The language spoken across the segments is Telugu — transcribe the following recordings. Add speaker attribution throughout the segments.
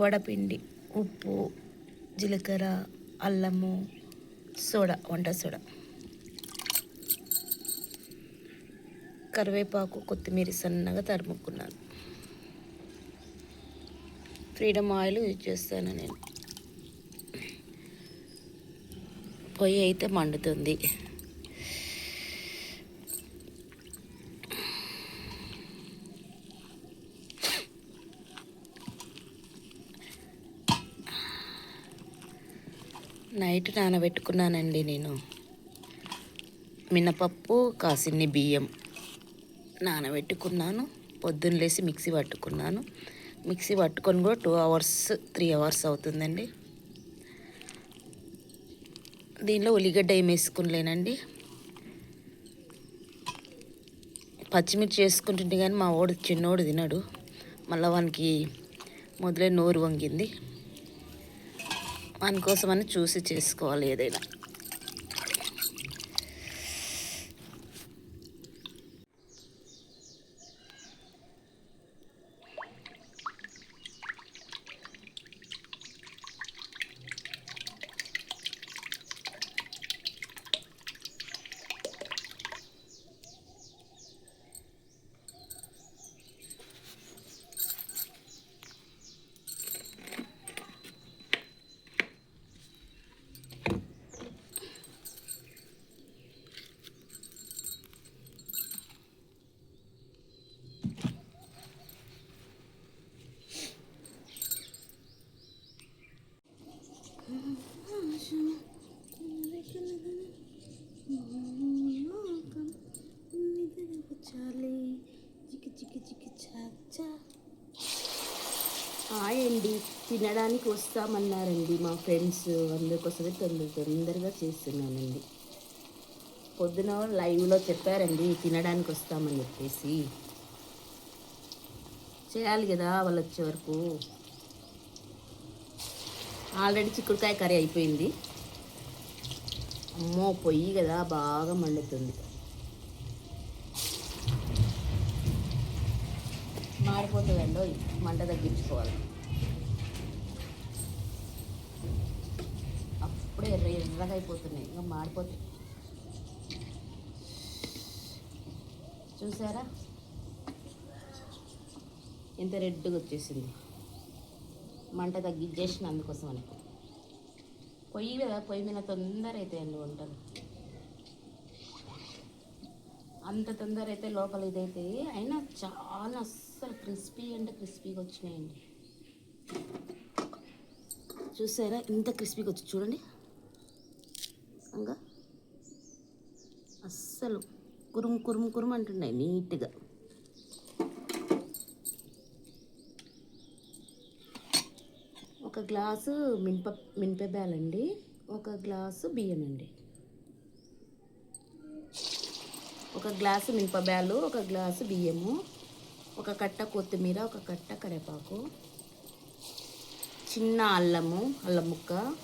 Speaker 1: వడపిండి ఉప్పు జీలకర్ర అల్లము సోడా వంట సోడా. కరివేపాకు కొత్తిమీర సన్నగా తరుముకున్నాను. ఫ్రీడమ్ ఆయిల్ యూజ్ చేస్తాను నేను. పొయ్యి అయితే మండుతుంది. నైట్ నానబెట్టుకున్నానండి నేను. మినపప్పు కాసిన్ని బియ్యం నానబెట్టుకున్నాను. పొద్దున్న లేసి మిక్సీ పట్టుకున్నాను. మిక్సీ పట్టుకొని కూడా టూ అవర్స్ త్రీ అవర్స్ అవుతుందండి. దీనిలో ఉల్లిగడ్డ ఏం వేసుకునిలేనండి. పచ్చిమిర్చి వేసుకుంటుంటే కానీ మా వాడు చిన్నోడు తినడు. మళ్ళీ వానికి మొదలై నోరు వంగింది. వాని చూసి చేసుకోవాలి ఏదైనా. హాయ్ అండి తినడానికి వస్తామన్నారండి మా ఫ్రెండ్స్. అందుకోసమే తొందర తొందరగా చేస్తున్నానండి. పొద్దున లైవ్లో చెప్పారండి తినడానికి వస్తామని చెప్పేసి. చేయాలి కదా వాళ్ళు వచ్చే వరకు. ఆల్రెడీ చిక్కుడుకాయ కర్రీ అయిపోయింది. అమ్మో పొయ్యి కదా బాగా మండుతుంది. మాడిపోతుందండో మంట తగ్గించుకోవాలి. అప్పుడే ఎర్ర ఎర్రగా అయిపోతున్నాయి ఇంకా మాడిపోతాయి చూసారా? ఎంత రెడ్గా వచ్చేసింది. మంట తగ్గించేసిన అందుకోసం అని పొయ్యి కదా పొయ్యి మీద తొందర అవుతాయండి వంటలు. అంత తొందర అయితే లోపల ఇదైతే అయినా చాలా అస్సలు క్రిస్పీ అంటే క్రిస్పీగా వచ్చినాయండి. చూసారా? ఇంత క్రిస్పీగా వచ్చి చూడండి. ఇంకా అస్సలు కురుము కురుము కురుము అంటున్నాయి నీట్గా. ఒక గ్లాసు మినప మినపబ్యాలండి ఒక గ్లాసు బియ్యం అండి ఒక గ్లాసు మినపబ్యాలు ఒక గ్లాసు బియ్యము ఒక కట్ట కొత్తిమీర ఒక కట్ట కరివేపాకు చిన్న అల్లము అల్లం ముక్క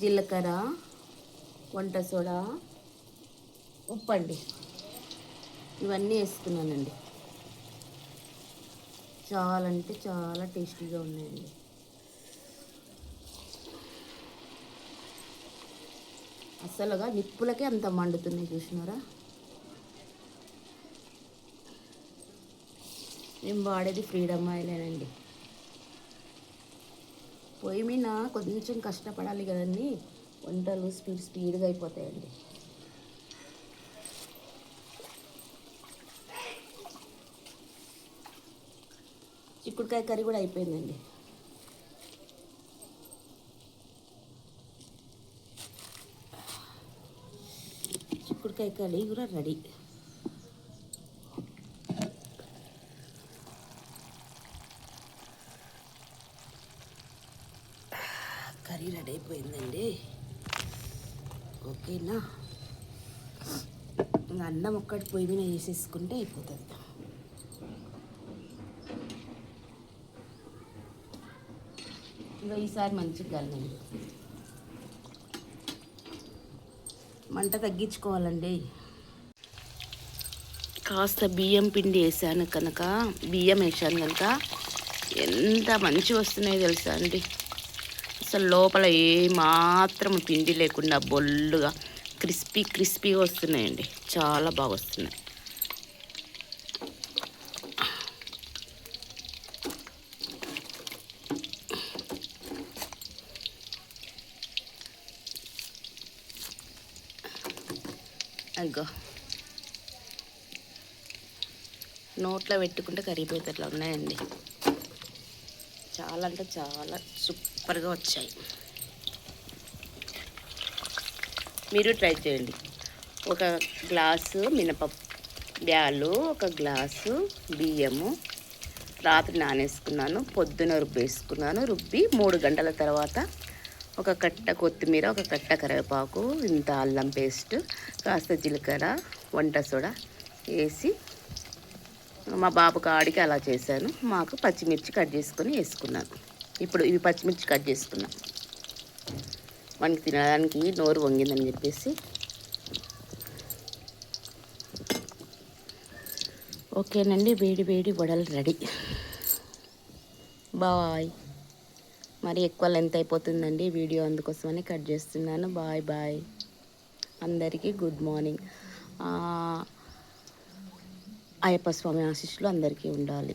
Speaker 1: జీలకర్ర వంట సోడా ఉప్పు అండి ఇవన్నీ వేసుకున్నానండి. చాలా అంటే చాలా టేస్టీగా ఉన్నాయండి. అసలుగా నిప్పులకే అంత మండుతున్నాయి చూసినారా? మేము వాడేది ఫ్రీడమ్ ఆయిలేనండి. పొయ్యి మీద కొంచెం కష్టపడాలి కదండి వంటలు స్పీడ్ స్పీడ్గా అయిపోతాయండి. చిక్కుడుకాయ కర్రీ కూడా అయిపోయిందండి. చిక్కుడుకాయ కర్రీ కూడా రెడీ కర్రీ రెడీ అయిపోయిందండి ఓకేనా ఇంకా అన్నం ఒక్కటి పొయ్యి మీద వేసేసుకుంటే అయిపోతుంది ఇంకా ఈసారి మంచిగా కలిగింది మంట తగ్గించుకోవాలండి. కాస్త బియ్యం పిండి వేసాను కనుక బియ్యం వేసాను కనుక ఎంత మంచిగా వస్తున్నాయో తెలుసా అండి. అసలు లోపల ఏమాత్రం పిండి లేకుండా బొల్లుగా క్రిస్పీ క్రిస్పీగా వస్తున్నాయండి. చాలా బాగా వస్తున్నాయి. అగ్గో నోట్లో పెట్టుకుంటే కరిగిపోయేటట్లా ఉన్నాయండి. చాలా అంటే చాలా సూపర్గా వచ్చాయి. మీరు ట్రై చేయండి. ఒక గ్లాసు మినపప్పు బ్యాలు ఒక గ్లాసు బియ్యము. రాత్రి నానేసుకున్నాను పొద్దున రుబ్బేసుకున్నాను రుబ్బి మూడు గంటల తర్వాత ఒక కట్ట కొత్తిమీర ఒక కట్ట కరివేపాకు ఇంత అల్లం పేస్ట్ కాస్త జీలకర్ర వంట సోడా వేసి మా బాబు కాడికి అలా చేశాను. మాకు పచ్చిమిర్చి కట్ చేసుకొని వేసుకున్నాను. ఇప్పుడు ఇవి పచ్చిమిర్చి కట్ చేసుకున్నాను మనకి తినడానికి నోరు వంగిందని చెప్పేసి. ఓకేనండి వేడి వేడి వడలు రెడీ. బాయ్. మరి ఎక్కువ లెంత్ అయిపోతుందండి వీడియో అందుకోసమని కట్ చేస్తున్నాను. బాయ్ బాయ్ అందరికీ గుడ్ మార్నింగ్ అయ్యప్ప స్వామి ఆశీస్సులు అందరికీ ఉండాలి.